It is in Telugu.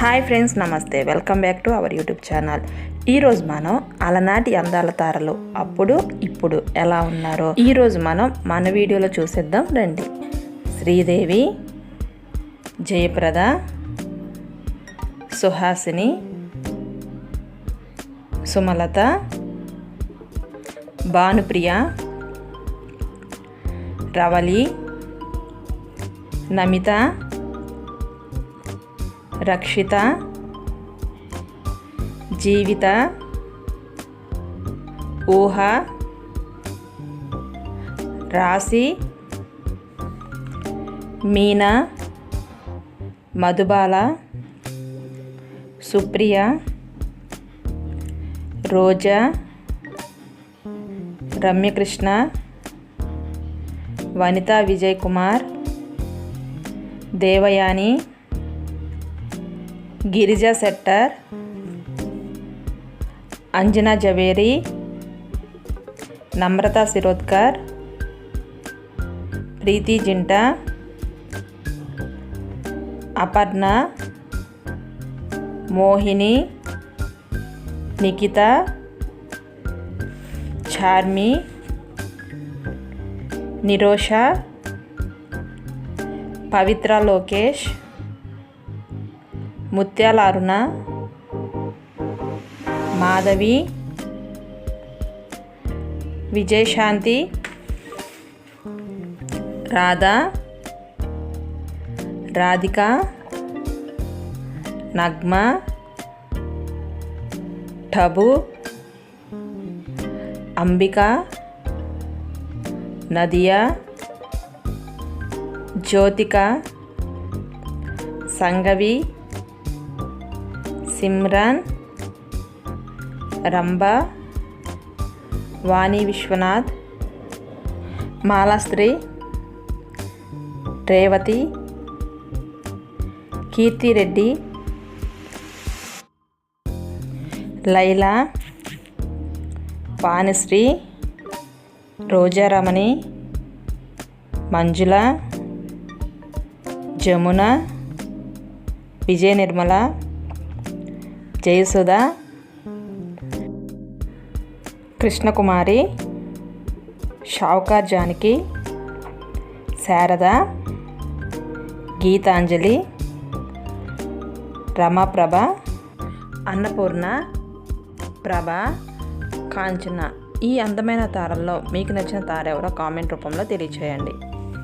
హాయ్ ఫ్రెండ్స్ నమస్తే. Welcome back to our YouTube channel. ఈరోజు మనం అలనాటి అందాల తారలు అప్పుడు ఇప్పుడు ఎలా ఉన్నారో ఈరోజు మనం మన వీడియోలో చూసేద్దాం రండి. శ్రీదేవి జయప్రద సుహాసిని సుమలత భానుప్రియ రవలి నమిత రక్షిత జీవిత ఊహ రాశి మీనా మధుబాల సుప్రియ రోజా రమ్యకృష్ణ వనితా విజయ్ కుమార్ దేవయాని గిరిజ సెట్టర్ అంజనా జవేరి నమ్రత శిరోద్కర్ ప్రీతి జింటా అపర్ణ మోహిని నిఖిత చార్మి నిరోష పవిత్ర లోకేష్ ముత్యాల అరుణ మాధవి విజయశాంతి రాధా రాధిక నగ్మ టబు అంబిక నదియా జ్యోతిక సంగవి సిమ్రాన్ రంభ వాణి విశ్వనాథ్ మాలాశ్రీ రేవతి కీర్తిరెడ్డి లైలా వాణిశ్రీ రోజారమణి మంజుల జమున విజయ నిర్మల జయసుధ కృష్ణకుమారి షావుకార్ జానకి శారద గీతాంజలి రమాప్రభ అన్నపూర్ణ ప్రభ కాంచన. ఈ అందమైన తారల్లో మీకు నచ్చిన తార ఎవరో కామెంట్ రూపంలో తెలియచేయండి.